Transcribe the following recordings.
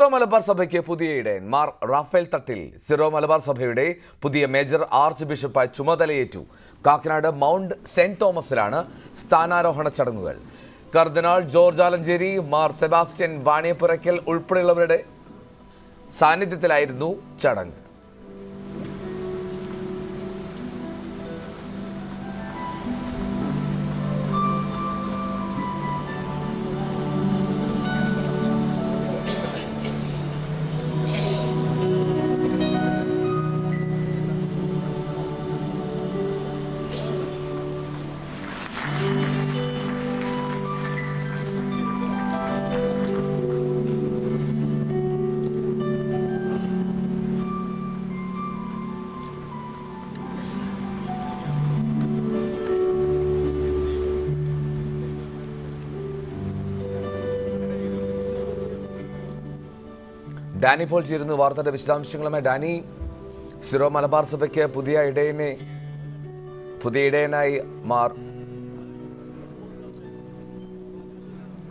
Syro Malabar സഭയ്ക്ക് പുതിയ ഇടയൻ മാർ റാഫേൽ തട്ടിൽ സിറോ മലബാർ സഭയുടെ പുതിയ മേജർ ആർച്ച് ബിഷപ്പായി ചുമതലയേറ്റു. കാക്കനാട് മൗണ്ട് സെന്റ് തോമസിലാണ് സ്ഥാനാരോഹണ ചടങ്ങുകൾ. കർദിനാൾ ജോർജ് ആലഞ്ചേരി മാർ സെബാസ്റ്റ്യൻ വാണിയപ്പുറയ്ക്കൽ ഉൾപ്പെടെയുള്ളവരുടെ സാന്നിധ്യത്തിലായിരുന്നു ചടങ്ങ്. ഡാനി പോൾ ചേരുന്നു വാർത്തയുടെ വിശദാംശങ്ങളുമായി. ഡാനി സിറോ മലബാർ സഭയ്ക്ക് പുതിയ ഇടയനെ പുതിയ ഇടയനായി മാർ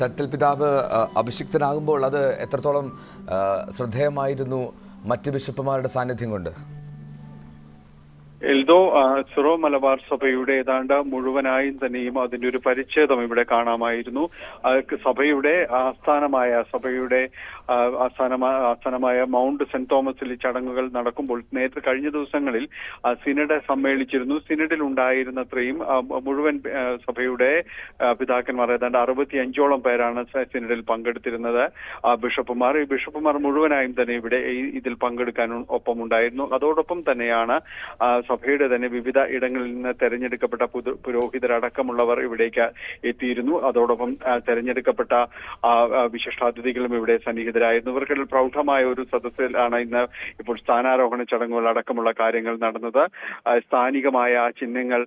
തട്ടിൽ പിതാവ് അഭിഷിക്തനാകുമ്പോൾ അത് എത്രത്തോളം ശ്രദ്ധേയമായിരുന്നു മറ്റ് ബിഷപ്പുമാരുടെ സാന്നിധ്യം കൊണ്ട്? എൽദോ സിറോ മലബാർ സഭയുടെ ഏതാണ്ട് മുഴുവനായും തന്നെയും അതിന്റെ ഒരു പരിച്ഛേദം ഇവിടെ കാണാമായിരുന്നു. സഭയുടെ ആസ്ഥാനമായ സഭയുടെ ആസ്ഥാനമായ ആസ്ഥാനമായ മൗണ്ട് സെന്റ് തോമസിൽ ചടങ്ങുകൾ നടക്കുമ്പോൾ നേരത്തെ കഴിഞ്ഞ ദിവസങ്ങളിൽ സിനഡ് സമ്മേളിച്ചിരുന്നു. സിനഡിൽ ഉണ്ടായിരുന്നത്രയും മുഴുവൻ സഭയുടെ പിതാക്കന്മാർ ഏതാണ്ട് അറുപത്തി അഞ്ചോളം പേരാണ് സിനഡിൽ പങ്കെടുത്തിരുന്നത്. ബിഷപ്പുമാർ ഈ ബിഷപ്പുമാർ മുഴുവനായും തന്നെ ഇവിടെ ഇതിൽ പങ്കെടുക്കാൻ ഒപ്പമുണ്ടായിരുന്നു. അതോടൊപ്പം തന്നെയാണ് സഭയുടെ തന്നെ വിവിധ ഇടങ്ങളിൽ നിന്ന് തെരഞ്ഞെടുക്കപ്പെട്ട പുരോഹിതരടക്കമുള്ളവർ ഇവിടേക്ക് എത്തിയിരുന്നു. അതോടൊപ്പം തെരഞ്ഞെടുക്കപ്പെട്ട വിശിഷ്ടാതിഥികളും ഇവിടെ സന്നിഹിതരായിരുന്നു. ഇവർക്കിടയിൽ പ്രൗഢമായ ഒരു സദസ്സിലാണ് ഇന്ന് ഇപ്പോൾ സ്ഥാനാരോഹണ ചടങ്ങുകൾ അടക്കമുള്ള കാര്യങ്ങൾ നടന്നത്. സ്ഥാനികമായ ചിഹ്നങ്ങൾ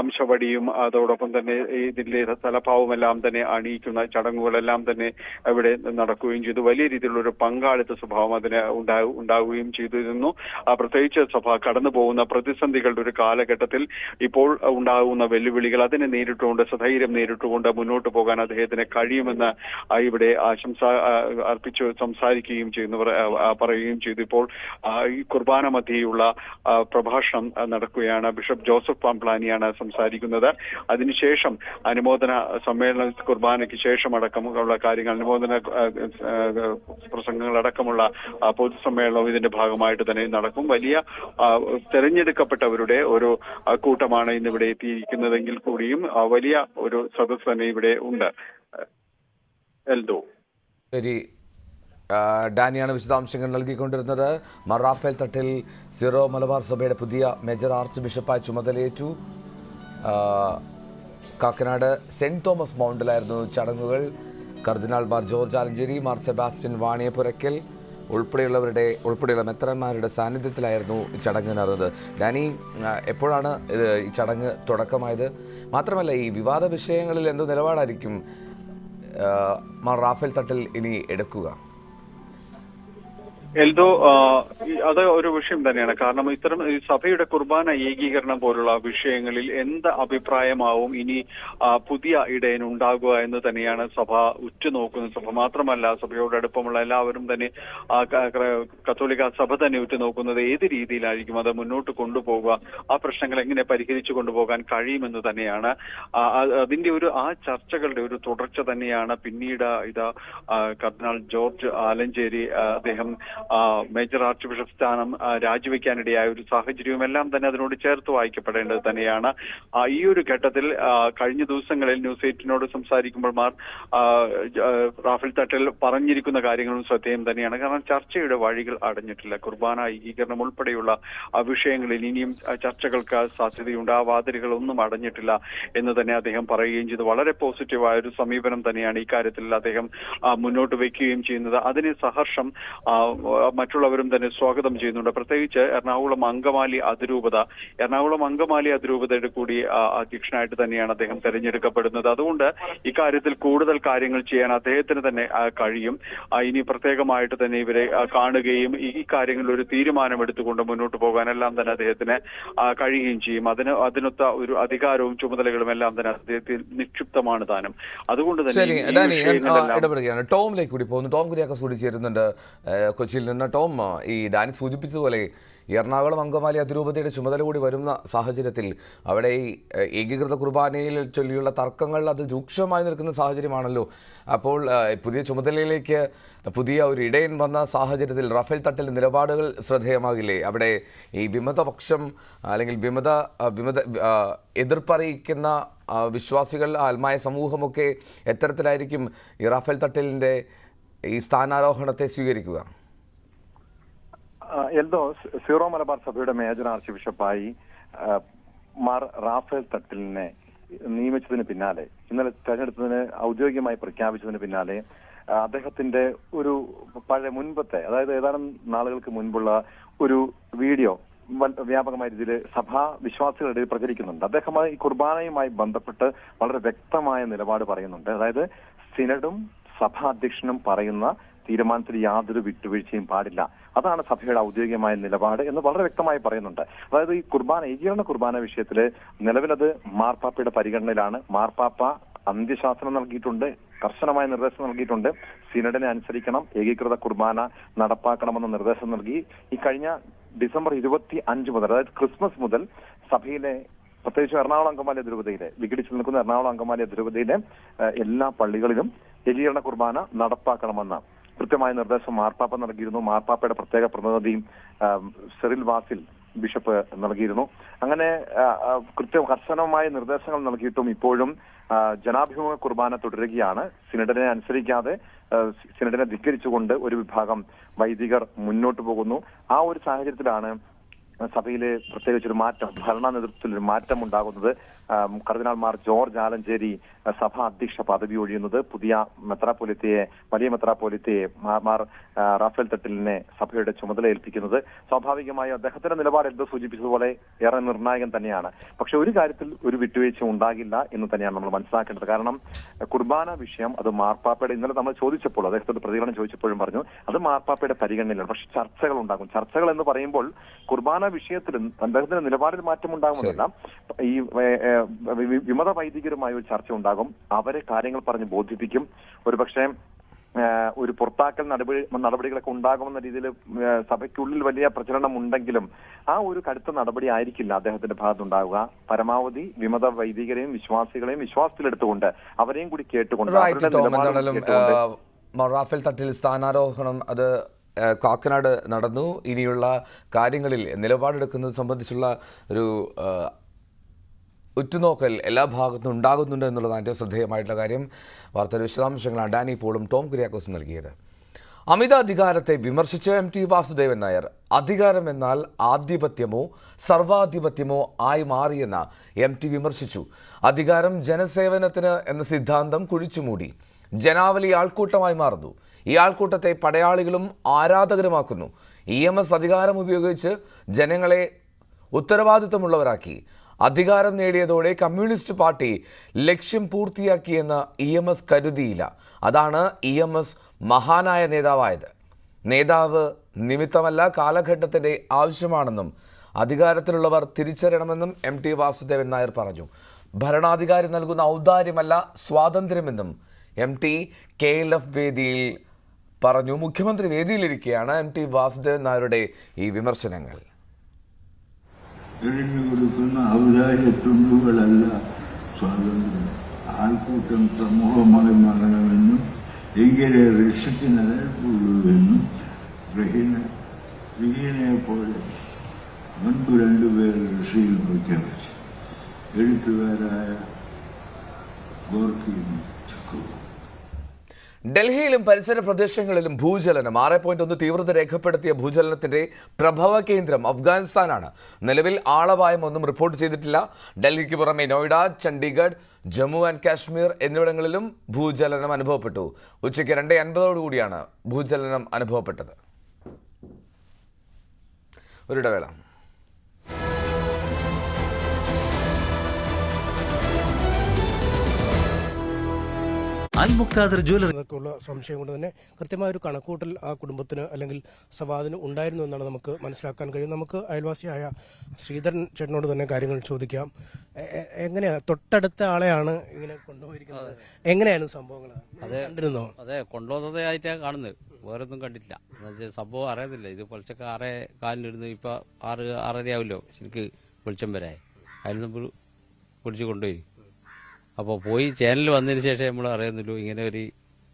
അംശവടിയും അതോടൊപ്പം തന്നെ ഇതിന്റെ തലഭാവം എല്ലാം തന്നെ അണിയിക്കുന്ന ചടങ്ങുകളെല്ലാം തന്നെ ഇവിടെ നടക്കുകയും ചെയ്തു. വലിയ രീതിയിലുള്ള ഒരു പങ്കാളിത്ത സ്വഭാവം അതിന് ഉണ്ടാകുകയും ചെയ്തിരുന്നു. പ്രത്യേകിച്ച് സഭ കടന്നു പോകുന്ന പ്രതിസന്ധികളുടെ ഒരു കാലഘട്ടത്തിൽ ഇപ്പോൾ ഉണ്ടാകുന്ന വെല്ലുവിളികൾ അതിനെ നേരിട്ടുകൊണ്ട് സധൈര്യം നേരിട്ടുകൊണ്ട് മുന്നോട്ട് പോകാൻ അദ്ദേഹത്തിന് കഴിയുമെന്ന് ഇവിടെ ആശംസ അർപ്പിച്ചു സംസാരിക്കുകയും ചെയ്യുന്നവർ പറയുകയും ചെയ്തു. ഇപ്പോൾ ഈ കുർബാന മധ്യയുള്ള പ്രഭാഷണം നടക്കുകയാണ്. ബിഷപ്പ് ജോസഫ് പാംപ്ലാനിയാണ് സംസാരിക്കുന്നത്. അതിനുശേഷം അനുമോദന സമ്മേളന കുർബാനയ്ക്ക് ശേഷം അടക്കമുള്ള കാര്യങ്ങൾ അനുമോദന പ്രസംഗങ്ങൾ അടക്കമുള്ള പൊതുസമ്മേളനവും ഇതിന്റെ ഭാഗമായിട്ട് തന്നെ നടക്കും. വലിയ ആ, തെരഞ്ഞെടുക്കപ്പെട്ടവരുടെ ഒരു കൂട്ടമാണ് ഇന്ന് ഇവിടെ എത്തിയിരിക്കുന്നതെങ്കിൽ കൂടിയും വലിയ ഒരു സദസ് തന്നെ ഇവിടെ ഉണ്ട്. എൽദോ. ശരി. ഡാനിയാണ് വിശദാംശങ്ങൾ നൽകിക്കൊണ്ടിരുന്നത്. മറാഫേൽ തട്ടിൽ സിറോ മലബാർ സഭയുടെ പുതിയ മേജർ ആർച്ച് ബിഷപ്പായി ചുമതലയേറ്റു. കാക്കനാട് സെന്റ് തോമസ് മൗണ്ടിലായിരുന്നു ചടങ്ങുകൾ. കർദിനാൾ മാർ ജോർജ് ആലഞ്ചേരി മാർ സെബാസ്റ്റ്യൻ വാണിയപ്പുരയ്ക്കൽ ഉൾപ്പെടെയുള്ളവരുടെ ഉൾപ്പെടെയുള്ള മെത്രന്മാരുടെ സാന്നിധ്യത്തിലായിരുന്നു ഈ ചടങ്ങ് നടന്നത്. ഡാനി എപ്പോഴാണ് ഈ ചടങ്ങ് തുടക്കമായത്? മാത്രമല്ല ഈ വിവാദ വിഷയങ്ങളിൽ എന്ത് നിലപാടായിരിക്കും റാഫേൽ തട്ടിൽ ഇനി എടുക്കുക? എൽദോ അത് ഒരു വിഷയം തന്നെയാണ്. കാരണം ഇത്തരം സഭയുടെ കുർബാന ഏകീകരണം പോലുള്ള വിഷയങ്ങളിൽ എന്ത് അഭിപ്രായമാവും ഇനി പുതിയ ഇടയൻ ഉണ്ടാകുക എന്ന് തന്നെയാണ് സഭ ഉറ്റുനോക്കുന്നത്. സഭ മാത്രമല്ല സഭയോട് അടുപ്പമുള്ള എല്ലാവരും തന്നെ കത്തോലിക്ക സഭ തന്നെ ഉറ്റുനോക്കുന്നത് ഏത് രീതിയിലായിരിക്കും അത് മുന്നോട്ട് കൊണ്ടുപോകുക ആ പ്രശ്നങ്ങൾ എങ്ങനെ പരിഹരിച്ചു കൊണ്ടുപോകാൻ കഴിയുമെന്ന് തന്നെയാണ്. അതിന്റെ ഒരു ആ ചർച്ചകളുടെ ഒരു തുടർച്ച തന്നെയാണ് പിന്നീട് ഇത് കർദിനാൾ ജോർജ് ആലഞ്ചേരി അദ്ദേഹം മേജർ ആർച്ച് ബിഷപ്പ് സ്ഥാനം രാജിവെക്കാനിടയായ ഒരു സാഹചര്യവും എല്ലാം തന്നെ അതിനോട് ചേർത്ത് വായിക്കപ്പെടേണ്ടത് തന്നെയാണ്. ഈ ഒരു ഘട്ടത്തിൽ കഴിഞ്ഞ ദിവസങ്ങളിൽ ന്യൂസ് എയ്റ്റിനോട് സംസാരിക്കുമ്പോൾ മാർ റാഫിൽ തട്ടിൽ പറഞ്ഞിരിക്കുന്ന കാര്യങ്ങളും ശ്രദ്ധേയം തന്നെയാണ്. കാരണം ചർച്ചയുടെ വഴികൾ അടഞ്ഞിട്ടില്ല. കുർബാന ഏകീകരണം ഉൾപ്പെടെയുള്ള വിഷയങ്ങളിൽ ഇനിയും ചർച്ചകൾക്ക് സാധ്യതയുണ്ട്. ആ വാതിലുകളൊന്നും അടഞ്ഞിട്ടില്ല എന്ന് തന്നെ അദ്ദേഹം പറയുകയും ചെയ്തു. വളരെ പോസിറ്റീവായ ഒരു സമീപനം തന്നെയാണ് ഈ കാര്യത്തിൽ അദ്ദേഹം മുന്നോട്ട് വയ്ക്കുകയും ചെയ്യുന്നത്. അതിന് സഹർഷം മറ്റുള്ളവരും തന്നെ സ്വാഗതം ചെയ്യുന്നുണ്ട്. പ്രത്യേകിച്ച് എറണാകുളം അങ്കമാലി അതിരൂപത. എറണാകുളം അങ്കമാലി അതിരൂപതയുടെ കൂടി അധ്യക്ഷനായിട്ട് തന്നെയാണ് അദ്ദേഹം തെരഞ്ഞെടുക്കപ്പെടുന്നത്. അതുകൊണ്ട് ഇക്കാര്യത്തിൽ കൂടുതൽ കാര്യങ്ങൾ ചെയ്യാൻ അദ്ദേഹത്തിന് തന്നെ കഴിയും. ഇനി പ്രത്യേകമായിട്ട് തന്നെ ഇവരെ കാണുകയും ഈ കാര്യങ്ങളിൽ ഒരു തീരുമാനമെടുത്തുകൊണ്ട് മുന്നോട്ട് പോകാനെല്ലാം തന്നെ അദ്ദേഹത്തിന് കഴിയുകയും ചെയ്യും. അതിന് അതിനൊത്ത ഒരു അധികാരവും ചുമതലകളും എല്ലാം തന്നെ അദ്ദേഹത്തിൽ നിക്ഷിപ്തമാണ് താനും. അതുകൊണ്ട് തന്നെ ടോമിലേക്ക് കൂടി പോകുന്നു. ടോം കുര്യാക്കസ് കൂടി ചേരുന്നുണ്ട്. ഏഹ്, കൊച്ചിയിൽ നിന്ന് ടോം ഈ ഡാനി സൂചിപ്പിച്ചതുപോലെ എറണാകുളം അങ്കമാലി അതിരൂപതയുടെ ചുമതല കൂടി വരുന്ന സാഹചര്യത്തിൽ അവിടെ ഈ ഏകീകൃത കുർബാനയിൽ ചൊല്ലിയുള്ള തർക്കങ്ങൾ അത് രൂക്ഷമായി നിൽക്കുന്ന സാഹചര്യമാണല്ലോ. അപ്പോൾ പുതിയ ചുമതലയിലേക്ക് പുതിയ ഒരു ഇടയൻ വന്ന സാഹചര്യത്തിൽ റഫേൽ തട്ടിൽ നിലപാടുകൾ ശ്രദ്ധേയമാകില്ലേ? അവിടെ ഈ വിമതപക്ഷം അല്ലെങ്കിൽ വിമത വിമത എതിർപ്പറിയിക്കുന്ന വിശ്വാസികൾ ആത്മായ സമൂഹമൊക്കെ എത്തരത്തിലായിരിക്കും ഈ റാഫേൽ തട്ടലിന്റെ ഈ സ്ഥാനാരോഹണത്തെ സ്വീകരിക്കുക? ആ, എൽദോ സ- സീറോ മലബാർ സഭയുടെ മേജർ ആർച്ച് ബിഷപ്പായി മാർ റാഫേൽ തട്ടിലിനെ നിയമിച്ചതിന് പിന്നാലെ ഇന്നലെ തെരഞ്ഞെടുത്തതിന് ഔദ്യോഗികമായി പ്രഖ്യാപിച്ചതിന് പിന്നാലെ അദ്ദേഹത്തിന്റെ ഒരു പഴയ മുൻപത്തെ അതായത് ഏതാനും നാളുകൾക്ക് മുൻപുള്ള ഒരു വീഡിയോ വ്യാപകമായ രീതിയിൽ സഭാ വിശ്വാസികളുടെ ഇടയിൽ പ്രചരിക്കുന്നുണ്ട്. അദ്ദേഹം ഈ കുർബാനയുമായി ബന്ധപ്പെട്ട് വളരെ വ്യക്തമായ നിലപാട് പറയുന്നുണ്ട്. അതായത് സിനഡും സഭാ അധ്യക്ഷനും പറയുന്ന തീരുമാനത്തിൽ യാതൊരു വിട്ടുവീഴ്ചയും പാടില്ല. അതാണ് സഭയുടെ ഔദ്യോഗികമായ നിലപാട് എന്ന് വളരെ വ്യക്തമായി പറയുന്നുണ്ട്. അതായത് ഈ കുർബാന ഏകീകരണ കുർബാന വിഷയത്തിൽ നിലവിലത് മാർപ്പാപ്പയുടെ പരിഗണനയിലാണ്. മാർപ്പാപ്പ അന്ത്യശാസനം നൽകിയിട്ടുണ്ട് കർശനമായ നിർദ്ദേശം നൽകിയിട്ടുണ്ട്. സിനഡിനെ അനുസരിക്കണം ഏകീകൃത കുർബാന നടപ്പാക്കണമെന്ന നിർദ്ദേശം നൽകി. ഈ കഴിഞ്ഞ ഡിസംബർ ഇരുപത്തി അഞ്ച് മുതൽ അതായത് ക്രിസ്മസ് മുതൽ സഭയിലെ പ്രത്യേകിച്ച് എറണാകുളം അങ്കമാലി അതിരൂപതയിലെ വിഘടിച്ചു നിൽക്കുന്ന എറണാകുളം അങ്കമാലി അതിരൂപതയിലെ എല്ലാ പള്ളികളിലും ഏകീകരണ കുർബാന നടപ്പാക്കണമെന്ന് കൃത്യമായ നിർദ്ദേശം മാർപ്പാപ്പ നൽകിയിരുന്നു. മാർപ്പാപ്പയുടെ പ്രത്യേക പ്രതിനിധിയും സെറിൽ വാസിൽ ബിഷപ്പ് നൽകിയിരുന്നു. അങ്ങനെ കൃത്യ കർശനമായ നിർദ്ദേശങ്ങൾ നൽകിയിട്ടും ഇപ്പോഴും ജനാഭിമുഖ കുർബാന തുടരുകയാണ്. സിനഡിനെ അനുസരിക്കാതെ സിനഡനെ ധിക്കരിച്ചുകൊണ്ട് ഒരു വിഭാഗം വൈദികർ മുന്നോട്ട് പോകുന്നു. ആ ഒരു സാഹചര്യത്തിലാണ് സഭയിലെ പ്രത്യേകിച്ച് ഒരു മാറ്റം ഭരണ നേതൃത്വത്തിൽ ഒരു മാറ്റം ഉണ്ടാകുന്നത് ആം, കർദിനാൾ മാർ ജോർജ് ആലഞ്ചേരി സഭാ അധ്യക്ഷ പദവി ഒഴിയുന്നത് പുതിയ മെത്രാപ്പൊലിത്തയെ വലിയ മെത്രാപ്പൊലിത്തയെ മാർ റാഫേൽ തട്ടിലിനെ സഭയുടെ ചുമതല ഏൽപ്പിക്കുന്നത്. സ്വാഭാവികമായും അദ്ദേഹത്തിന്റെ നിലപാട് എന്ത് സൂചിപ്പിച്ചതുപോലെ ഏറെ നിർണായകം തന്നെയാണ്. പക്ഷെ ഒരു കാര്യത്തിൽ ഒരു വിട്ടുവീഴ്ച ഉണ്ടാകില്ല എന്ന് തന്നെയാണ് നമ്മൾ മനസ്സിലാക്കേണ്ടത്. കാരണം കുർബാന വിഷയം അത് മാർപ്പാപ്പയുടെ ഇന്നലെ നമ്മൾ ചോദിച്ചപ്പോൾ അദ്ദേഹത്തോട് പ്രതികരണം ചോദിച്ചപ്പോഴും പറഞ്ഞു അത് മാർപ്പാപ്പയുടെ പരിഗണനയിലാണ്. പക്ഷെ ചർച്ചകൾ ഉണ്ടാകും. ചർച്ചകൾ എന്ന് പറയുമ്പോൾ കുർബാന വിഷയത്തിൽ അദ്ദേഹത്തിന്റെ നിലപാടിൽ മാറ്റം ഉണ്ടാകുമെന്നല്ല. ഈ വിമത വൈദികരുമായി ഒരു ചർച്ച ഉണ്ടാകും. അവരെ കാര്യങ്ങൾ പറഞ്ഞ് ബോധിപ്പിക്കും. ഒരുപക്ഷെ ഒരു പുറത്താക്കൽ നടപടി നടപടികളൊക്കെ ഉണ്ടാകുമെന്ന രീതിയിൽ സഭയ്ക്കുള്ളിൽ വലിയ പ്രചരണം ഉണ്ടെങ്കിലും ആ ഒരു കടുത്ത നടപടി ആയിരിക്കില്ല അദ്ദേഹത്തിന്റെ ഭാഗത്തുണ്ടാവുക. പരമാവധി വിമത വൈദികരെയും വിശ്വാസികളെയും വിശ്വാസത്തിലെടുത്തുകൊണ്ട് അവരെയും കൂടി കേട്ടുകൊണ്ട് റാഫേൽ തട്ടിൽ സ്ഥാനാരോഹണം അത് കാക്കനാട് നടന്നു. ഇനിയുള്ള കാര്യങ്ങളിൽ നിലപാടെടുക്കുന്നത് സംബന്ധിച്ചുള്ള ഒരു ഉറ്റുനോക്കൽ എല്ലാ ഭാഗത്തും ഉണ്ടാകുന്നുണ്ട് എന്നുള്ളതാണ് ഏറ്റവും ശ്രദ്ധേയമായിട്ടുള്ള കാര്യം. വാർത്തയുടെ വിശദാംശങ്ങളാണ് ഡാനി പോളും ടോം കുര്യാക്കോസും നൽകിയത്. അമിത അധികാരത്തെ വിമർശിച്ച എം ടി വാസുദേവൻ നായർ. അധികാരം എന്നാൽ ആധിപത്യമോ സർവാധിപത്യമോ ആയി മാറിയെന്ന് എം ടി വിമർശിച്ചു. അധികാരം ജനസേവനത്തിന് എന്ന സിദ്ധാന്തം കുഴിച്ചുമൂടി. ജനാവലി ആൾക്കൂട്ടമായി മാറുന്നു. ഈ ആൾക്കൂട്ടത്തെ പടയാളികളും ആരാധകരുമാക്കുന്നു. ഇ എം എസ് അധികാരം ഉപയോഗിച്ച് ജനങ്ങളെ ഉത്തരവാദിത്തമുള്ളവരാക്കി. അധികാരം നേടിയതോടെ കമ്മ്യൂണിസ്റ്റ് പാർട്ടി ലക്ഷ്യം പൂർത്തിയാക്കിയെന്ന് ഇ എം എസ് കരുതിയില്ല. അതാണ് ഇ എം എസ് മഹാനായ നേതാവായത്. നേതാവ് നിമിത്തമല്ല കാലഘട്ടത്തിന്റെ ആവശ്യമാണെന്നും അധികാരത്തിലുള്ളവർ തിരിച്ചറിയണമെന്നും എം ടി വാസുദേവൻ നായർ പറഞ്ഞു. ഭരണാധികാരി നൽകുന്ന ഔദാര്യമല്ല സ്വാതന്ത്ര്യമെന്നും M T K L F വേദിയിൽ പറഞ്ഞു. മുഖ്യമന്ത്രി വേദിയിലിരിക്കുകയാണ് എം ടി വാസുദേവൻ നായരുടെ ഈ വിമർശനങ്ങൾ. എഴുതി കൊടുക്കുന്ന ഔദാര്യത്തുണ്ടുകളല്ല സ്വാതന്ത്ര്യം. ആൾക്കൂട്ടം സമൂഹമായി മാറണമെന്നും എങ്കിലേ ഋഷിക്ക് നിലനിൽപ്പുള്ളൂവെന്നും ഗ്രഹീന റഹീനെ പോലെ മുൻപ് രണ്ടുപേർ ഋഷിയിൽ പ്രഖ്യാപിച്ചു. എഴുത്തുകാരായ ഗോർക്കിയും ചക്കുവും ഡൽഹിയിലും പരിസര പ്രദേശങ്ങളിലും ഭൂചലനം. ആറ് പോയിന്റ് ഒന്ന് തീവ്രത രേഖപ്പെടുത്തിയ ഭൂചലനത്തിന്റെ പ്രഭവ കേന്ദ്രം അഫ്ഗാനിസ്ഥാനാണ്. നിലവിൽ ആളപായം ഒന്നും റിപ്പോർട്ട് ചെയ്തിട്ടില്ല. ഡൽഹിക്ക് പുറമെ നോയിഡ ചണ്ഡീഗഡ് ജമ്മു ആൻഡ് കാശ്മീർ എന്നിവിടങ്ങളിലും ഭൂചലനം അനുഭവപ്പെട്ടു. ഉച്ചയ്ക്ക് രണ്ട് അൻപതോടുകൂടിയാണ് ഭൂചലനം അനുഭവപ്പെട്ടത്. ഒരിടവേള അൽ മുക്താദർ ജ്വല്ലറി. എന്നൊക്കെയുള്ള സംശയം കൊണ്ട് തന്നെ കൃത്യമായ ഒരു കണക്കൂട്ടൽ ആ കുടുംബത്തിന് അല്ലെങ്കിൽ സവാദിന് ഉണ്ടായിരുന്നു എന്നാണ് നമുക്ക് മനസ്സിലാക്കാൻ കഴിയും. നമുക്ക് അയൽവാസിയായ ശ്രീധരൻ ചേട്ടനോട് തന്നെ കാര്യങ്ങൾ ചോദിക്കാം. എങ്ങനെയാണ് തൊട്ടടുത്ത ആളെയാണ് ഇങ്ങനെ കൊണ്ടുപോയിരിക്കുന്നത്. എങ്ങനെയാണ് സംഭവങ്ങൾ? അതെ. കണ്ടിരുന്നോ? അതെ കൊണ്ടുപോകുന്നതായിട്ടാണ് കാണുന്നത്. വേറെ ഒന്നും കണ്ടില്ല സംഭവം അറിയത്തില്ല ഇത് പൊളിച്ചൊക്കെ ആറേ കാലിലിരുന്ന് ഇപ്പൊ ആറ് ആറര ആവില്ലോ ശരിക്ക് വെളിച്ചം വരെ. അതിൽ നമ്മൾ പിടിച്ചു കൊണ്ടുപോയി. അപ്പോൾ പോയി ചാനൽ വന്നതിന് ശേഷം നമ്മൾ അറിയുന്നുള്ളൂ. ഇങ്ങനെ ഒരു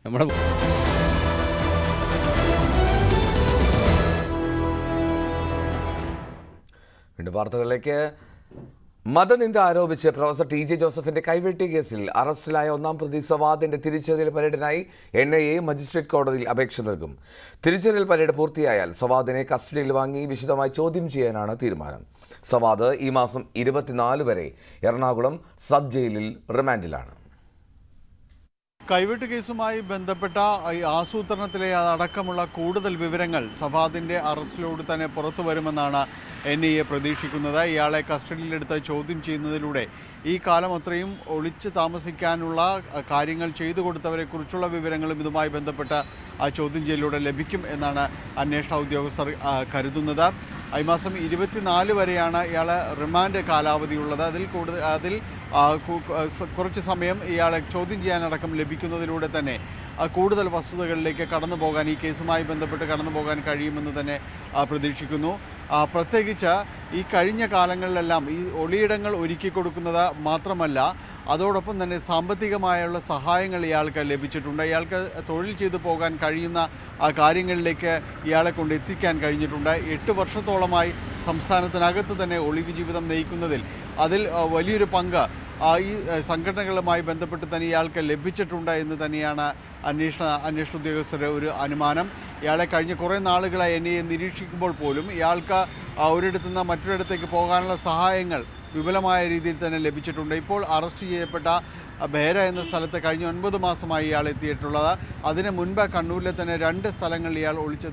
നമ്മുടെ വീണ്ടും വാർത്തകളിലേക്ക്. മതനിന്ദ ആരോപിച്ച് പ്രൊഫസർ ടി ജെ ജോസഫിന്റെ കൈവെട്ടി കേസിൽ അറസ്റ്റിലായ ഒന്നാം പ്രതി സവാദിന്റെ തിരിച്ചറിയൽ പരേഡിനായി എൻ ഐ എ മജിസ്ട്രേറ്റ് കോടതിയിൽ അപേക്ഷ നൽകും. തിരിച്ചറിയൽ പരേഡ് പൂർത്തിയായാൽ സവാദിനെ കസ്റ്റഡിയിൽ വാങ്ങി വിശദമായി ചോദ്യം ചെയ്യാനാണ് തീരുമാനം. സവാദ് ഈ മാസം ഇരുപത്തിനാല് വരെ എറണാകുളം സബ് ജയിലിൽ റിമാൻഡിലാണ്. കൈവെട്ട് കേസുമായി ബന്ധപ്പെട്ട ആസൂത്രണത്തിലെ അടക്കമുള്ള കൂടുതൽ വിവരങ്ങൾ സഫാദിന്റെ അറസ്റ്റിലൂടെ തന്നെ പുറത്തു വരുമെന്നാണ് എൻ ഐ എ പ്രതീക്ഷിക്കുന്നത്. ഇയാളെ കസ്റ്റഡിയിലെടുത്ത് ചോദ്യം ചെയ്യുന്നതിലൂടെ ഈ കാലം അത്രയും ഒളിച്ച് താമസിക്കാനുള്ള കാര്യങ്ങൾ ചെയ്തു കൊടുത്തവരെക്കുറിച്ചുള്ള വിവരങ്ങളും ഇതുമായി ബന്ധപ്പെട്ട ആ ചോദ്യം ചെയ്യലിലൂടെ ലഭിക്കും എന്നാണ് അന്വേഷണ ഉദ്യോഗസ്ഥർ കരുതുന്നത്. ഈ മാസം ഇരുപത്തിനാല് വരെയാണ് ഇയാളെ റിമാൻഡ് കാലാവധിയുള്ളത്. അതിൽ കൂടുതൽ അതിൽ കുറച്ച് സമയം ഇയാളെ ചോദ്യം ചെയ്യാനടക്കം ലഭിക്കുന്നതിലൂടെ തന്നെ കൂടുതൽ വസ്തുതകളിലേക്ക് കടന്നു പോകാൻ ഈ കേസുമായി ബന്ധപ്പെട്ട് കടന്നു പോകാൻ കഴിയുമെന്ന് തന്നെ പ്രതീക്ഷിക്കുന്നു. പ്രത്യേകിച്ച് ഈ കഴിഞ്ഞ കാലങ്ങളിലെല്ലാം ഈ ഒളിയിടങ്ങൾ ഒരുക്കി കൊടുക്കുന്നത് മാത്രമല്ല അതോടൊപ്പം തന്നെ സാമ്പത്തികമായുള്ള സഹായങ്ങൾ ഇയാൾക്ക് ലഭിച്ചിട്ടുണ്ട്. ഇയാൾക്ക് തൊഴിൽ ചെയ്തു പോകാൻ കഴിയുന്ന കാര്യങ്ങളിലേക്ക് ഇയാളെ കൊണ്ട് എത്തിക്കാൻ കഴിഞ്ഞിട്ടുണ്ട്. എട്ട് വർഷത്തോളമായി സംസ്ഥാനത്തിനകത്ത് തന്നെ ഒളിവ് ജീവിതം നയിക്കുന്നതിൽ അതിൽ വലിയൊരു പങ്ക് ഈ സംഘടനകളുമായി ബന്ധപ്പെട്ട് തന്നെ ഇയാൾക്ക് ലഭിച്ചിട്ടുണ്ട് എന്ന് തന്നെയാണ് അന്വേഷണ അന്വേഷണ ഉദ്യോഗസ്ഥരുടെ ഒരു അനുമാനം. ഇയാളെ കഴിഞ്ഞ കുറേ നാളുകളായി എന്നെ നിരീക്ഷിക്കുമ്പോൾ പോലും ഇയാൾക്ക് ഒരിടത്തുനിന്ന് ഒരിടത്തു നിന്ന് മറ്റൊരിടത്തേക്ക് പോകാനുള്ള സഹായങ്ങൾ വിപുലമായ രീതിയിൽ തന്നെ ലഭിച്ചിട്ടുണ്ട്. ഇപ്പോൾ അറസ്റ്റ് ചെയ്യപ്പെട്ട ബേര എന്ന സ്ഥലത്ത് കഴിഞ്ഞ ഒൻപത് മാസമായി ഇയാൾ എത്തിയിട്ടുള്ളത്. അതിന് മുൻപ് കണ്ണൂരിലെ തന്നെ രണ്ട് സ്ഥലങ്ങളിൽ ഇയാൾ ഒളിച്ച്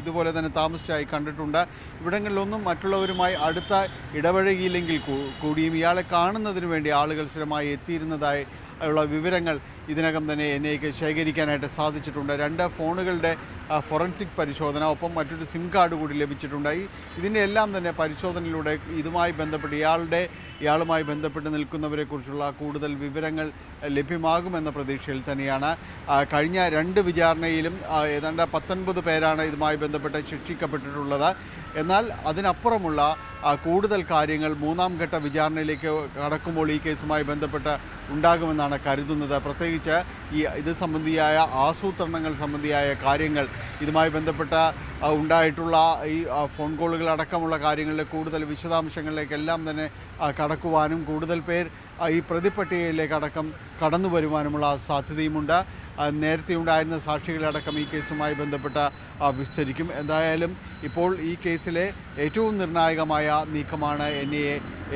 ഇതുപോലെ തന്നെ താമസിച്ചായി കണ്ടിട്ടുണ്ട്. ഇവിടങ്ങളിലൊന്നും മറ്റുള്ളവരുമായി അടുത്ത ഇടപഴകിയില്ലെങ്കിൽ കൂടിയും ഇയാളെ കാണുന്നതിന് വേണ്ടി ആളുകൾ സ്ഥിരമായി എത്തിയിരുന്നതായി ഉള്ള വിവരങ്ങൾ ഇതിനകം തന്നെ എൻ ഐക്ക് ശേഖരിക്കാനായിട്ട് സാധിച്ചിട്ടുണ്ട്. രണ്ട് ഫോണുകളുടെ ഫോറൻസിക് പരിശോധന ഒപ്പം മറ്റൊരു സിം കാർഡ് കൂടി ലഭിച്ചിട്ടുണ്ട്. ഈ ഇതിന്റെ എല്ലാം തന്നെ പരിശോധനയിലൂടെ ഇതുമായി ബന്ധപ്പെട്ട് ഇയാളുടെ ഇയാളുമായി ബന്ധപ്പെട്ട് നിൽക്കുന്നവരെക്കുറിച്ചുള്ള കൂടുതൽ വിവരങ്ങൾ ലഭ്യമാകുമെന്ന പ്രതീക്ഷയിൽ തന്നെയാണ്. കഴിഞ്ഞ രണ്ട് വിചാരണയിലും ഏതാണ്ട് പത്തൊൻപത് പേരാണ് ഇതുമായി ബന്ധപ്പെട്ട് ശിക്ഷിക്കപ്പെട്ടിട്ടുള്ളത്. എന്നാൽ അതിനപ്പുറമുള്ള കൂടുതൽ കാര്യങ്ങൾ മൂന്നാം ഘട്ട വിചാരണയിലേക്ക് കടക്കുമ്പോൾ ഈ കേസുമായി ബന്ധപ്പെട്ട് ഉണ്ടാകുമെന്നാണ് കരുതുന്നത്. പ്രത്യേകിച്ച് ഈ ഇത് സംബന്ധിയായ ആസൂത്രണങ്ങൾ സംബന്ധിയായ കാര്യങ്ങൾ ഇതുമായി ബന്ധപ്പെട്ട ഉണ്ടായിട്ടുള്ള ഈ ഫോൺ കോളുകൾ അടക്കമുള്ള കാര്യങ്ങളിലെ കൂടുതൽ വിശദാംശങ്ങളിലേക്കെല്ലാം തന്നെ കടക്കുവാനും കൂടുതൽ പേർ ഈ പ്രതിപട്ടികയിലേക്ക് അടക്കം കടന്നു വരുവാനുമുള്ള സാധ്യതയുമുണ്ട്. നേരത്തെ ഉണ്ടായിരുന്ന സാക്ഷികളടക്കം ഈ കേസുമായി ബന്ധപ്പെട്ട് വിസ്തരിക്കും. എന്തായാലും ഇപ്പോൾ ഈ കേസിലെ ഏറ്റവും നിർണായകമായ നീക്കമാണ് എൻ ഐ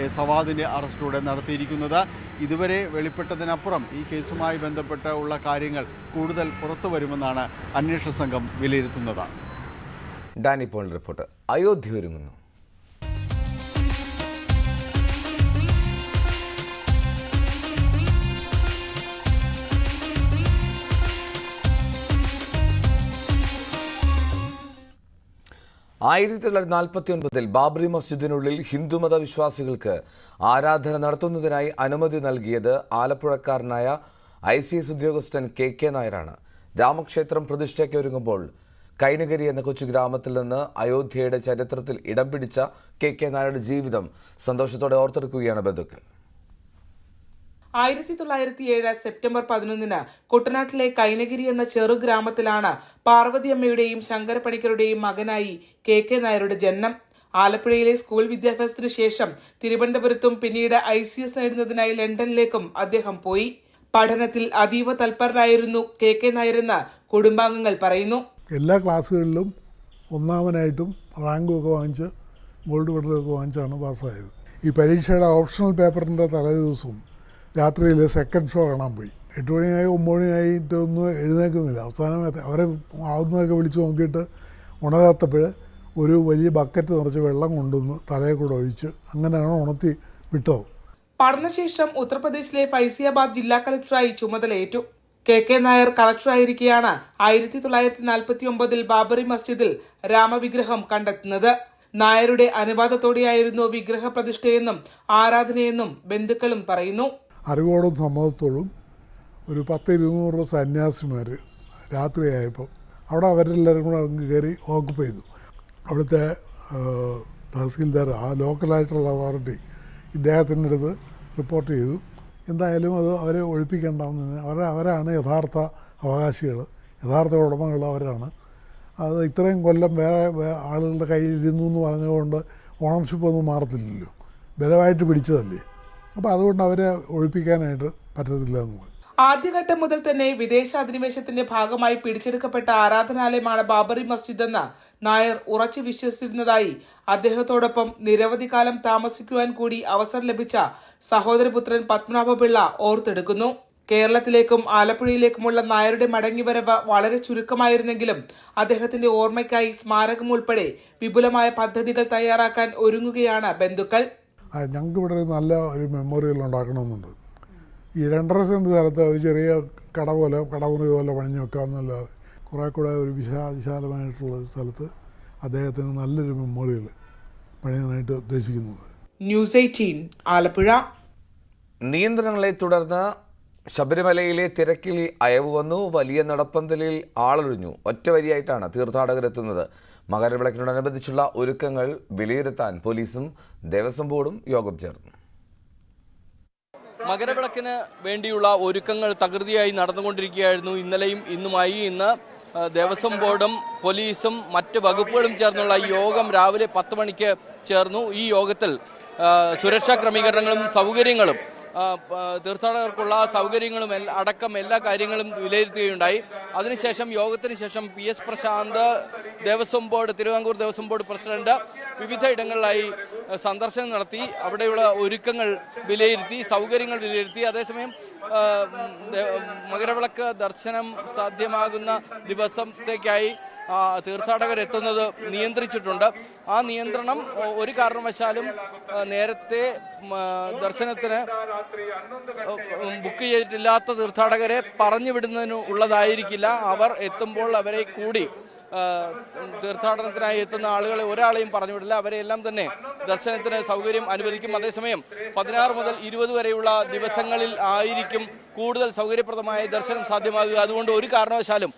എ സവാദിന്റെ അറസ്റ്റിലൂടെ നടത്തിയിരിക്കുന്നത്. ഇതുവരെ വെളിപ്പെട്ടതിനപ്പുറം ഈ കേസുമായി ബന്ധപ്പെട്ട് ഉള്ള കാര്യങ്ങൾ കൂടുതൽ പുറത്തു വരുമെന്നാണ് അന്വേഷണ സംഘം വിലയിരുത്തുന്നത്. Dani Paul report. അയോധ്യ ഒരുങ്ങുന്നു. ആയിരത്തി തൊള്ളായിരത്തി നാൽപ്പത്തി ഒൻപതിൽ ബാബറി മസ്ജിദിനുള്ളിൽ ഹിന്ദുമത വിശ്വാസികൾക്ക് ആരാധന നടത്തുന്നതിനായി അനുമതി നൽകിയത് ആലപ്പുഴക്കാരനായ ഐ സി എസ് ഉദ്യോഗസ്ഥൻ കെ കെ നായരാണ്. രാമക്ഷേത്രം പ്രതിഷ്ഠയ്ക്ക് ഒരുങ്ങുമ്പോൾ കൈനഗരി എന്ന കൊച്ചു ഗ്രാമത്തിൽ നിന്ന് അയോധ്യയുടെ ചരിത്രത്തിൽ ഇടം പിടിച്ച കെ കെ നായരുടെ ജീവിതം സന്തോഷത്തോടെ ഓർത്തെടുക്കുകയാണ് ബന്ധുക്കൾ. ആയിരത്തി തൊള്ളായിരത്തി ഏഴ് സെപ്റ്റംബർ പതിനൊന്നിന് കുട്ടനാട്ടിലെ കൈനഗിരി എന്ന ചെറു ഗ്രാമത്തിലാണ് പാർവതിയമ്മയുടെയും ശങ്കരപ്പണിക്കരുടെയും മകനായി കെ കെ നായരുടെ ജനനം. ആലപ്പുഴയിലെ സ്കൂൾ വിദ്യാഭ്യാസത്തിനു ശേഷം തിരുവനന്തപുരത്തും പിന്നീട് ഐ സി എസ് നേടുന്നതിനായി ലണ്ടനിലേക്കും അദ്ദേഹം പോയി. പഠനത്തിൽ അതീവ തൽപരനായിരുന്നു കെ കെ നായരെന്ന് കുടുംബാംഗങ്ങൾ പറയുന്നു. എല്ലാ ക്ലാസ്സുകളിലും ഒന്നാമനായിട്ടും റാങ്ക് ഒക്കെ വാങ്ങിച്ച് ഗോൾഡ് മെഡലൊക്കെ വാങ്ങിച്ചാണ് പാസ്സായത്. ഈ പരീക്ഷയുടെ ഓപ്ഷണൽ പേപ്പറിന്റെ തലേ ദിവസവും രാത്രിയിൽ സെക്കൻഡ് ഷോ കാണാൻ പോയി. എട്ട് മണിയായി ഒമ്പത് മണിയായിട്ടൊന്നും എഴുന്നേൽക്കുന്നില്ല. അവസാനം അവരെ ആവുന്നതൊക്കെ വിളിച്ച് നോക്കിയിട്ട് ഉണരാത്തപ്പോൾ ഒരു വലിയ ബക്കറ്റ് നിറച്ച് വെള്ളം കൊണ്ടുവന്ന് തലയിൽ കൂടെ ഒഴിച്ച് അങ്ങനെയാണ് ഉണർത്തി വിട്ടത്. പഠനശേഷം ഉത്തർപ്രദേശിലെ ഫൈസിയാബാദ് ജില്ലാ കളക്ടറായി ചുമതലയേറ്റു കെ കെ നായർ കളക്ടറായിരിക്കെയാണ് ആയിരത്തി തൊള്ളായിരത്തി നാൽപ്പത്തി ഒമ്പതിൽ ബാബറി മസ്ജിദിൽ രാമവിഗ്രഹം കണ്ടെത്തുന്നത്. നായരുടെ അനുവാദത്തോടെയായിരുന്നു വിഗ്രഹ പ്രതിഷ്ഠയെന്നും ആരാധനയെന്നും ബന്ധുക്കളും പറയുന്നു. അറിവോടും സമ്മതത്തോടും ഒരു പത്ത് ഇരുന്നൂറ് സന്യാസിമാർ രാത്രിയായപ്പോൾ അവിടെ അവരെല്ലാവരും കൂടെ അങ്ങ് കയറി ഓക്കുപ്പ് ചെയ്തു. അവിടുത്തെ തഹസീൽദാർ ആ ലോക്കലായിട്ടുള്ള അതോറിറ്റി ഇദ്ദേഹത്തിന്റെ അടുത്ത് റിപ്പോർട്ട് ചെയ്തു. എന്തായാലും അത് അവരെ ഒഴിപ്പിക്കേണ്ടെന്ന് അവരെ അവരാണ് യഥാർത്ഥ അവകാശികൾ യഥാർത്ഥ ഉടമകൾ അവരാണ്. അത് ഇത്രയും കൊല്ലം വേറെ ആളുകളുടെ കയ്യിൽ ഇരുന്നു എന്ന് പറഞ്ഞുകൊണ്ട് ഓണർഷിപ്പ് ഒന്നും മാറത്തില്ലല്ലോ. ബലമായിട്ട് പിടിച്ചതല്ലേ? അപ്പോൾ അതുകൊണ്ട് അവരെ ഒഴിപ്പിക്കാനായിട്ട് പറ്റത്തില്ല എന്ന് പറഞ്ഞു. ആദ്യഘട്ടം മുതൽ തന്നെ വിദേശ അധിനിവേശത്തിന്റെ ഭാഗമായി പിടിച്ചെടുക്കപ്പെട്ട ആരാധനാലയമാണ് ബാബറി മസ്ജിദ് എന്ന് നായർ ഉറച്ചു വിശ്വസിച്ചിരുന്നതായി അദ്ദേഹത്തോടൊപ്പം നിരവധി കാലം താമസിക്കുവാൻ കൂടി അവസരം ലഭിച്ച സഹോദരപുത്രൻ പത്മനാഭപിള്ള ഓർത്തെടുക്കുന്നു. കേരളത്തിലേക്കും ആലപ്പുഴയിലേക്കുമുള്ള നായരുടെ മടങ്ങിവരവ് വളരെ ചുരുക്കമായിരുന്നെങ്കിലും അദ്ദേഹത്തിന്റെ ഓർമ്മയ്ക്കായി സ്മാരകം ഉൾപ്പെടെ വിപുലമായ പദ്ധതികൾ തയ്യാറാക്കാൻ ഒരുങ്ങുകയാണ് ബന്ധുക്കൾ. ഞങ്ങൾക്ക് ഇവിടെ ഒരു നല്ല ഒരു മെമ്മോറിയൽ ഉണ്ടാക്കണമെന്നുണ്ട്. ഈ രണ്ടര സെന്റ് സ്ഥലത്ത് ഒരു ചെറിയ കട പോലെ കടമുറി പോലെ പണിഞ്ഞു വെക്കാമെന്നല്ലാതെ കുറേ കൂടെ ഒരു വിശാ വിശാലമായിട്ടുള്ള സ്ഥലത്ത് അദ്ദേഹത്തിന് നല്ലൊരു മെമ്മോറിയൽ പണിയാനായിട്ട് ഉദ്ദേശിക്കുന്നത്. News Eighteen Alappuzha. നിയന്ത്രണങ്ങളെ തുടർന്ന് ശബരിമലയിലെ തിരക്കിൽ അയവ് വന്നു വലിയ നടപ്പന്തലിൽ ആളൊഴിഞ്ഞു. ഒറ്റവരിയായിട്ടാണ് തീർത്ഥാടകരെത്തുന്നത്. മകരവിളക്കിനോടനുബന്ധിച്ചുള്ള ഒരുക്കങ്ങൾ വിലയിരുത്താൻ പോലീസും ദേവസ്വം ബോർഡും യോഗം ചേർന്നു. മകരവിളക്കിന് വേണ്ടിയുള്ള ഒരുക്കങ്ങൾ തകൃതിയായി നടന്നുകൊണ്ടിരിക്കുകയായിരുന്നു. ഇന്നലെയും ഇന്നുമായി ഇന്ന് ദേവസ്വം ബോർഡും പോലീസും മറ്റ് വകുപ്പുകളും ചേർന്നുള്ള യോഗം രാവിലെ പത്ത് മണിക്ക് ചേർന്നു. ഈ യോഗത്തിൽ സുരക്ഷാ ക്രമീകരണങ്ങളും സൗകര്യങ്ങളും തീർത്ഥാടകർക്കുള്ള സൗകര്യങ്ങളും അടക്കം എല്ലാ കാര്യങ്ങളും വിലയിരുത്തുകയുണ്ടായി. അതിനുശേഷം യോഗത്തിന് ശേഷം P S Prashanth Devaswom board Thiruvithamkoor Devaswom board president വിവിധ ഇടങ്ങളിലായി സന്ദർശനം നടത്തി അവിടെയുള്ള ഒരുക്കങ്ങൾ വിലയിരുത്തി സൗകര്യങ്ങൾ വിലയിരുത്തി അതേസമയം മകരവിളക്ക് ദർശനം സാധ്യമാകുന്ന ദിവസത്തേക്കായി തീർത്ഥാടകർ എത്തുന്നത് നിയന്ത്രിച്ചിട്ടുണ്ട്. ആ നിയന്ത്രണം ഒരു കാരണവശാലും നേരത്തെ ദർശനത്തിന് ബുക്ക് ചെയ്തിട്ടില്ലാത്ത തീർത്ഥാടകരെ പറഞ്ഞു വിടുന്നതിന് ഉള്ളതായിരിക്കില്ല. അവർ എത്തുമ്പോൾ അവരെ കൂടി തീർത്ഥാടനത്തിനായി എത്തുന്ന ആളുകളെ ഒരാളെയും പറഞ്ഞു വിടില്ല. അവരെ എല്ലാം തന്നെ ദർശനത്തിന് സൗകര്യം അനുവദിക്കും. അതേസമയം പതിനാറ് മുതൽ ഇരുപത് വരെയുള്ള ദിവസങ്ങളിൽ ആയിരിക്കും കൂടുതൽ സൗകര്യപ്രദമായ ദർശനം സാധ്യമാകുക. അതുകൊണ്ട് ഒരു കാരണവശാലും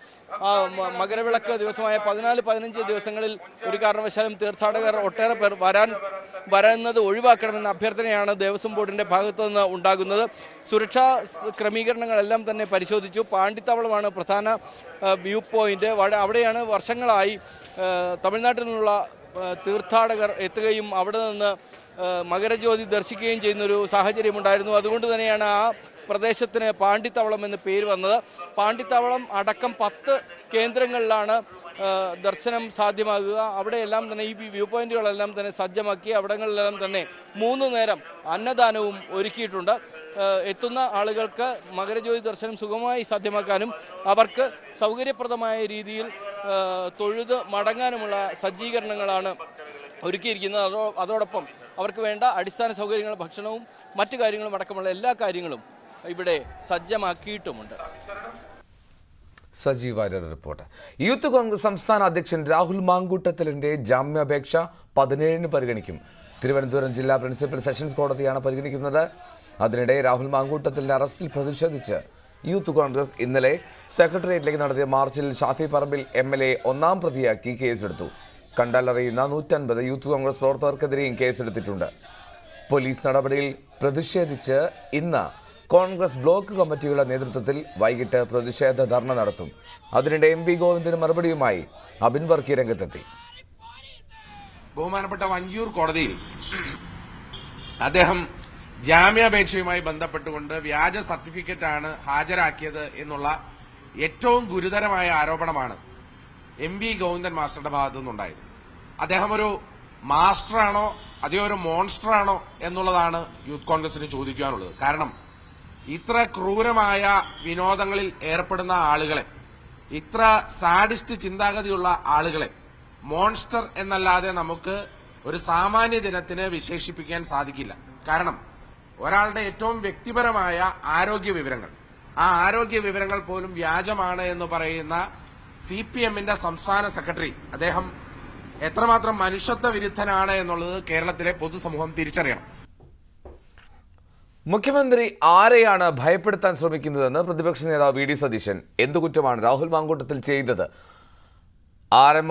മകരവിളക്ക് ദിവസമായ പതിനാല് പതിനഞ്ച് ദിവസങ്ങളിൽ ഒരു കാരണവശാലും തീർത്ഥാടകർ ഒട്ടേറെ പേർ വരാൻ വരുന്നത് ഒഴിവാക്കണമെന്ന അഭ്യർത്ഥനയാണ് ദേവസ്വം ബോർഡിന്റെ ഭാഗത്തു നിന്ന് ഉണ്ടാകുന്നത്. സുരക്ഷാ ക്രമീകരണങ്ങളെല്ലാം തന്നെ പരിശോധിച്ചു. പാണ്ഡിത്താവളമാണ് പ്രധാന വ്യൂ പോയിന്റ്. വട- അവിടെയാണ് വർഷങ്ങളായി തമിഴ്നാട്ടിൽ നിന്നുള്ള തീർത്ഥാടകർ എത്തുകയും അവിടെ നിന്ന് മകരജ്യോതി ദർശിക്കുകയും ചെയ്യുന്നൊരു സാഹചര്യമുണ്ടായിരുന്നു. അതുകൊണ്ട് തന്നെയാണ് ആ പ്രദേശത്തിന് പാണ്ഡിത്തവളം എന്ന് പേര് വന്നത്. പാണ്ഡിത്തവളം അടക്കം പത്ത് കേന്ദ്രങ്ങളിലാണ് ദർശനം സാധ്യമാകുക. അവിടെയെല്ലാം തന്നെ ഈ വ്യൂ പോയിന്റുകളെല്ലാം തന്നെ സജ്ജമാക്കി അവിടങ്ങളിലെല്ലാം തന്നെ മൂന്ന് നേരം അന്നദാനവും ഒരുക്കിയിട്ടുണ്ട്. എത്തുന്ന ആളുകൾക്ക് മകരജ്യോതി ദർശനം സുഗമമായി സാധ്യമാക്കാനും അവർക്ക് സൗകര്യപ്രദമായ രീതിയിൽ തൊഴുത് മടങ്ങാനുമുള്ള സജ്ജീകരണങ്ങളാണ് ഒരുക്കിയിരിക്കുന്നത്. അതോ അതോടൊപ്പം അവർക്ക് വേണ്ട അടിസ്ഥാന സൗകര്യങ്ങൾ ഭക്ഷണവും മറ്റു കാര്യങ്ങളും അടക്കമുള്ള എല്ലാ കാര്യങ്ങളും ഇവിടെ സജ്ജമാക്കിയിട്ടുമുണ്ട്. സജീവ് വാര്യർ റിപ്പോർട്ട്. യൂത്ത് കോൺഗ്രസ് സംസ്ഥാന അധ്യക്ഷൻ രാഹുൽ മാങ്കൂട്ടത്തിലിന്റെ ജാമ്യാപേക്ഷ പതിനേഴിന് പരിഗണിക്കും. തിരുവനന്തപുരം ജില്ലാ പ്രിൻസിപ്പൽ സെഷൻസ് കോടതിയാണ് പരിഗണിക്കുന്നത്. അതിനിടെ രാഹുൽ മാങ്കൂട്ടത്തിലിന്റെ അറസ്റ്റിൽ പ്രതിഷേധിച്ച് യൂത്ത് കോൺഗ്രസ് ഇന്നലെ സെക്രട്ടേറിയറ്റിലേക്ക് നടത്തിയ മാർച്ചിൽ Shafi Parambil M L A ഒന്നാം പ്രതിയാക്കി കേസെടുത്തു. കണ്ടാലറിയുന്ന നൂറ്റൻപത് യൂത്ത് കോൺഗ്രസ് പ്രവർത്തകർക്കെതിരെയും കേസെടുത്തിട്ടുണ്ട്. പോലീസ് നടപടിയിൽ പ്രതിഷേധിച്ച് ഇന്ന് കോൺഗ്രസ് ബ്ലോക്ക് കമ്മിറ്റിയുടെ നേതൃത്വത്തിൽ വൈകിട്ട് പ്രതിഷേധ ധർണ നടത്തും. അതിനിടെ എം വി ഗോവിന്ദന് മറുപടിയുമായി അബിൻ വർക്കി രംഗത്തെത്തി. ബഹുമാനപ്പെട്ട വഞ്ചിയൂർ കോടതിയിൽ അദ്ദേഹം ജാമ്യാപേക്ഷയുമായി ബന്ധപ്പെട്ടുകൊണ്ട് വ്യാജ സർട്ടിഫിക്കറ്റാണ് ഹാജരാക്കിയത് എന്നുള്ള ഏറ്റവും ഗുരുതരമായ ആരോപണമാണ് എം വി ഗോവിന്ദൻ മാസ്റ്ററുടെ ഭാഗത്തു നിന്നുണ്ടായത്. അദ്ദേഹം ഒരു മാസ്റ്ററാണോ അതേ ഒരു മോൺസ്റ്ററാണോ എന്നുള്ളതാണ് യൂത്ത് കോൺഗ്രസിന് ചോദിക്കാനുള്ളത് കാരണം ഇത്ര ക്രൂരമായ വിനോദങ്ങളിൽ ഏർപ്പെടുന്ന ആളുകളെ ഇത്ര സാഡിസ്റ്റ് ചിന്താഗതിയുള്ള ആളുകളെ മോൺസ്റ്റർ എന്നല്ലാതെ നമുക്ക് ഒരു സാമാന്യ ജനത്തിന് വിശേഷിപ്പിക്കാൻ സാധിക്കില്ല. കാരണം ഒരാളുടെ ഏറ്റവും വ്യക്തിപരമായ ആരോഗ്യ വിവരങ്ങൾ. ആ ആരോഗ്യ വിവരങ്ങൾ പോലും വ്യാജമാണ് എന്ന് പറയുന്ന സി പി എമ്മിന്റെ സംസ്ഥാന സെക്രട്ടറി അദ്ദേഹം എത്രമാത്രം മനുഷ്യത്വ വിരുദ്ധനാണ് എന്നുള്ളത് കേരളത്തിലെ പൊതുസമൂഹം തിരിച്ചറിയണം. മുഖ്യമന്ത്രി ആരെയാണ് ഭയപ്പെടുത്താൻ ശ്രമിക്കുന്നതെന്ന് പ്രതിപക്ഷ നേതാവ് വി ഡി സതീശൻ? എന്തു കുറ്റമാണ്? രാഹുൽ മാങ്കൂട്ടത്തിൽ ചെയ്തത്? ആർ എം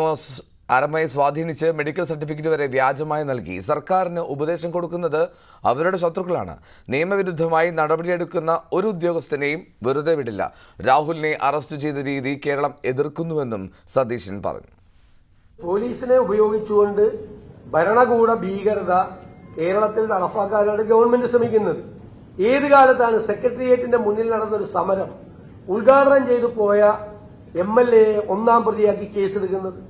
ഐ സ്വാധീനിച്ച് മെഡിക്കൽ സർട്ടിഫിക്കറ്റ് വരെ വ്യാജമായി നൽകി. സർക്കാരിന് ഉപദേശം കൊടുക്കുന്നത് അവരുടെ ശത്രുക്കളാണ്. നിയമവിരുദ്ധമായി നടപടിയെടുക്കുന്ന ഒരു ഉദ്യോഗസ്ഥനെയും വെറുതെ വിടില്ല. രാഹുലിനെ അറസ്റ്റ് ചെയ്ത രീതി കേരളം എതിർക്കുന്നുവെന്നും സതീശൻ പറഞ്ഞു. പോലീസിനെ ഉപയോഗിച്ചുകൊണ്ട് ഭരണകൂട ഭീകരത കേരളത്തിൽ നടപ്പാക്കാനാണ് ഗവൺമെന്റ് ശ്രമിക്കുന്നത്. ഏത് കാലത്താണ് സെക്രട്ടേറിയറ്റിന്റെ മുന്നിൽ നടന്നൊരു സമരം ഉദ്ഘാടനം ചെയ്തു പോയ എം എൽ എ ഒന്നാം പ്രതിയാക്കി കേസെടുക്കുന്നത്?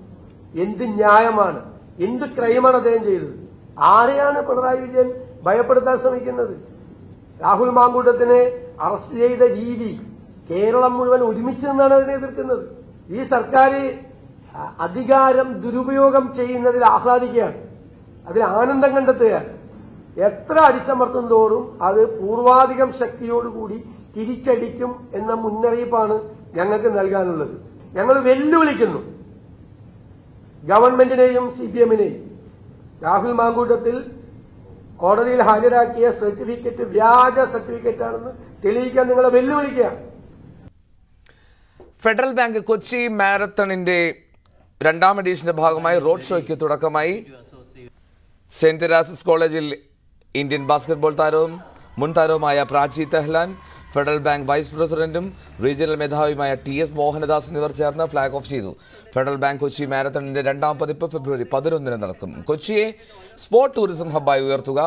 എന്ത് ന്യായമാണ് എന്ത് ക്രൈമാണ് അദ്ദേഹം ചെയ്തത്? ആരെയാണ് പിണറായി വിജയൻ ഭയപ്പെടുത്താൻ ശ്രമിക്കുന്നത്? രാഹുൽ മാങ്കൂട്ടത്തിനെ അറസ്റ്റ് ചെയ്ത രീതി കേരളം മുഴുവൻ ഒരുമിച്ച് നിന്നാണ് അതിനെ എതിർക്കുന്നത്. ഈ സർക്കാർ അധികാരം ദുരുപയോഗം ചെയ്യുന്നതിൽ ആഹ്ലാദിക്കുകയാണ്. അതിൽ ആനന്ദം കണ്ടെത്തുകയാണ്. എത്ര അടിച്ചമർത്തും തോറും അത് പൂർവാധികം ശക്തിയോടുകൂടി തിരിച്ചടിക്കും എന്ന മുന്നറിയിപ്പാണ് ഞങ്ങൾക്ക് നൽകാനുള്ളത്. ഞങ്ങൾ വെല്ലുവിളിക്കുന്നു. ഗവൺമെന്റിനെയും സി പി എമ്മിനെയും രാഹുൽ മാങ്കൂട്ടത്തിൽ കോടതിയിൽ ഹാജരാക്കിയ സർട്ടിഫിക്കറ്റ് വ്യാജ സർട്ടിഫിക്കറ്റാണെന്ന് തെളിയിക്കാൻ നിങ്ങളെ വെല്ലുവിളിക്കുകയാണ്. ഫെഡറൽ ബാങ്ക് കൊച്ചി മാരത്തണിന്റെ രണ്ടാം എഡീഷന്റെ ഭാഗമായി റോഡ് ഷോയ്ക്ക് തുടക്കമായി. സെന്റ് തെരാസിസ് കോളേജിൽ ഇന്ത്യൻ ബാസ്കറ്റ്ബോൾ താരവും മുൻ താരവുമായ Prachi Tehlan Federal Bank vice പ്രസിഡന്റും റീജിയണൽ മേധാവിയുമായ ടി എസ് മോഹനദാസ് എന്നിവർ ചേർന്ന് ഫ്ളാഗ് ഓഫ് ചെയ്തു. ഫെഡറൽ ബാങ്ക് കൊച്ചി മാരത്തണിന്റെ രണ്ടാം പതിപ്പ് ഫെബ്രുവരി പതിനൊന്നിന് നടക്കും. കൊച്ചിയെ സ്പോർട്ട് ടൂറിസം ഹബ്ബായി ഉയർത്തുക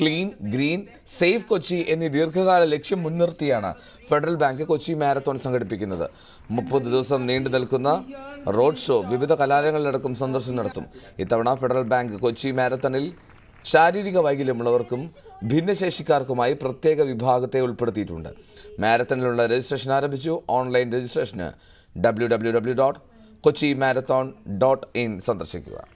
ക്ലീൻ ഗ്രീൻ സേഫ് കൊച്ചി എന്നീ ദീർഘകാല ലക്ഷ്യം മുൻനിർത്തിയാണ് ഫെഡറൽ ബാങ്ക് കൊച്ചി മാരത്തോൺ സംഘടിപ്പിക്കുന്നത്. മുപ്പത് ദിവസം നീണ്ടു നിൽക്കുന്ന റോഡ് ഷോ വിവിധ കലാലയങ്ങളിലടക്കം സന്ദർശനം നടത്തും. ഇത്തവണ ഫെഡറൽ ബാങ്ക് കൊച്ചി മാരത്തണിൽ ശാരീരിക വൈകല്യമുള്ളവർക്കും ഭിന്നശേഷിക്കാർക്കുമായി പ്രത്യേക വിഭാഗത്തെ ഉൾപ്പെടുത്തിയിട്ടുണ്ട്. മാരത്തണിലുള്ള രജിസ്ട്രേഷൻ ആരംഭിച്ചു. Online registration W W W dot Kochi marathon dot in സന്ദർശിക്കുക.